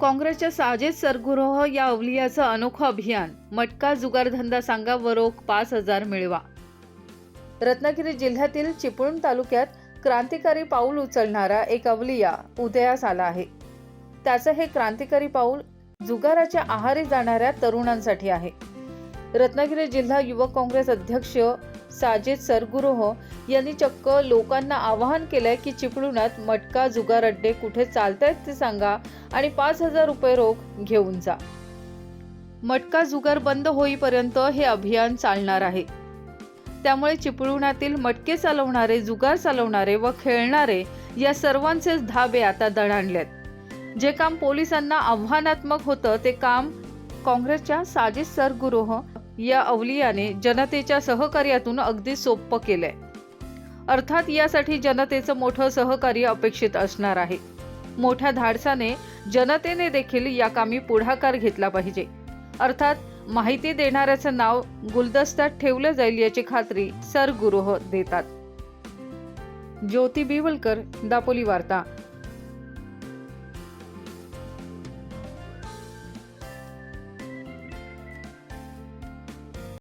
काँग्रेसच्या साजेद सरगुरोह या अवलियाचं अनोखं अभियान. मटका जुगारधंदा सांगा व रोख पाच हजार मिळवा. रत्नागिरी जिल्ह्यातील चिपळूण तालुक्यात क्रांतिकारी पाऊल उचलणारा एक अवलिया उदयास आला आहे. त्याचं हे क्रांतिकारी पाऊल जुगाराच्या आहारी जाणाऱ्या तरुणांसाठी आहे. रत्नागिरी जिल्हा युवक काँग्रेस अध्यक्ष साजिद सरगुरोह यांनी चक्क लोकांना आवाहन केलंय की चिपळूणात मटका जुगार अड्डे कुठे चालतायत ते सांगा आणि पाच हजार रुपये रोख घेऊन जा. मटका जुगार बंद होईपर्यंत हे अभियान चालणार आहे. त्यामुळे चिपळूणातील मटके चालवणारे जुगार चालवणारे व खेळणारे या सर्वांचेच धाबे आता दणाणलेत. जे काम पोलिसांना आव्हानात्मक होतं ते काम काँग्रेसच्या साजिद सरगुरोह या अवलियाने जनतेच्या सहकार्यातून अगदी सोपं केलंय. अर्थात यासाठी जनतेचं मोठं सहकार्य अपेक्षित असणार आहे. मोठ्या धाडसाने जनतेने देखील या कामी पुढाकार घेतला पाहिजे. अर्थात माहिती देणाऱ्याचं नाव गुलदस्त्यात ठेवलं जाईल याची खात्री सरगुरुह देतात. ज्योती बिवलकर दापोली वार्ता.